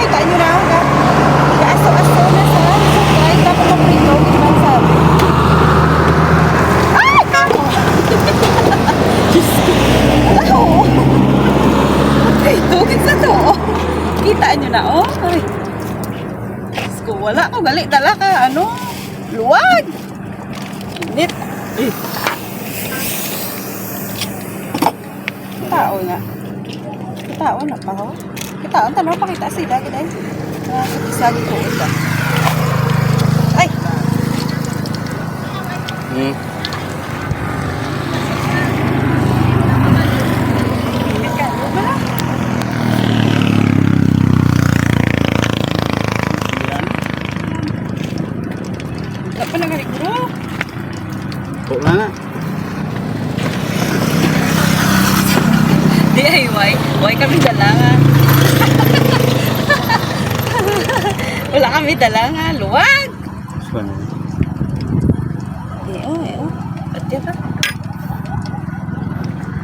Nakita nyo na oh, ako na naaso-aso na sa supply tapos ng prito with mansab. Ay! Ako! Diyos ko. Ako! Oh. Prito, to? Oh. Kita nyo na, oh. Ay. Diyos ko, wala ko. Gali talaga, ano? Luwag! Init. Eh. Tao nga. Tao na pa, oh ho. Tao, tanong pakita sila. Gano'n. Nakakisagi ko ito. Ay! Hmm. DIY. Why kami dalangan? Kami dalangan. Luwag! Saan?